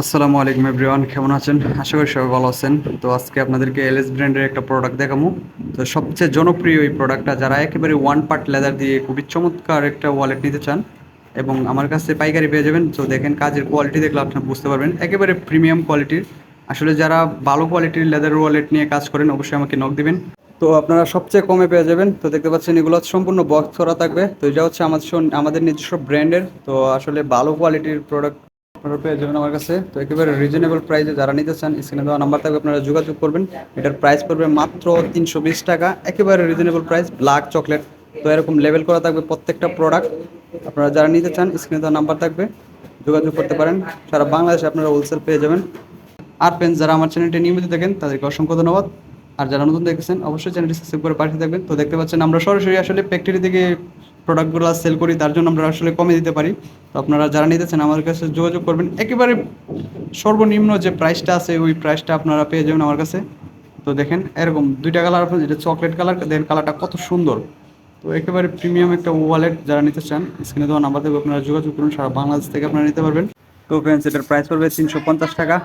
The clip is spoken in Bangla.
আসসালামু আলাইকুম এভরিওয়ান, কেমন আছেন? আশা করি সবাই ভালো আছেন। তো আজকে আপনাদেরকে এলএস ব্র্যান্ডের একটা প্রোডাক্ট দেখাবো। তো সবচেয়ে জনপ্রিয় এই প্রোডাক্টটা যারা একেবারে ওয়ান পার্ট লেদার দিয়ে খুবই চমৎকার একটা ওয়ালেট নিতে চান এবং আমার কাছে পাইকারি পেয়ে যাবেন, তো দেখেন কাজের কোয়ালিটি দেখলে আপনি বুঝতে পারবেন। একেবারে প্রিমিয়াম কোয়ালিটির আসলে যারা ভালো কোয়ালিটির লেদার ওয়ালেট নিয়ে কাজ করেন, অবশ্যই আমাকে নক দিবেন। তো আপনারা সবচেয়ে কমে পেয়ে যাবেন। তো দেখতে পাচ্ছেন, এগুলো সম্পূর্ণ বক্স করা থাকবে। তো এটা হচ্ছে আমাদের আমাদের নিজস্ব ব্র্যান্ডের তো আসলে ভালো কোয়ালিটির প্রোডাক্ট আপনারা পেয়ে যাবেন আমার কাছে। তো একেবারে রিজনেবল প্রাইসে যারা নিতে চান স্ক্রিনে দেওয়া নাম্বার থাকবে, আপনারা যোগাযোগ করবেন। এটার প্রাইস পড়বে মাত্র তিনশো বিশ টাকা। একেবারে রিজনেবল প্রাইস ব্ল্যাক চকলেট তো এরকম লেভেল করা থাকবে প্রত্যেকটা প্রোডাক্ট আপনারা যারা নিতে চান স্ক্রিনে দেওয়া নাম্বার থাকবে। যোগাযোগ করতে পারেন। সারা বাংলাদেশে আপনারা হোলসেল পেয়ে যাবেন। আর ফ্রেন্ডস যারা আমার চ্যানেলটি নিয়মিত দেখেন, তাদেরকে অসংখ্য ধন্যবাদ। আর যারা নতুন দেখেছেন, অবশ্যই চ্যানেলটি সাবস্ক্রাইব করে পাঠিয়ে থাকবেন। তো দেখতে পাচ্ছেন, আমরা সরাসরি আসলে ফ্যাক্টরি থেকে প্রোডাক্টগুলো সেল করি, তার জন্য আমরা আসলে কমে দিতে পারি। তো আপনারা যারা নিতেছেন আমার কাছে যোগাযোগ করবেন। একেবারে সর্বনিম্ন যে প্রাইসটা আছে, ওই প্রাইসটা আপনারা পেয়ে যাবেন আমার কাছে। তো দেখেন, এরকম দুইটা কালার আপনার যেটা চকলেট কালার দেখেন কালারটা কত সুন্দর। তো একেবারে প্রিমিয়াম একটা ওয়ালেট যারা নিতে চান স্ক্রিনে দেওয়া নাম্বার থেকে আপনারা যোগাযোগ করুন, সারা বাংলাদেশ থেকে আপনারা নিতে পারবেন। তো ফ্রেন্ডস এটার প্রাইস পড়বে তিনশো পঞ্চাশ টাকা।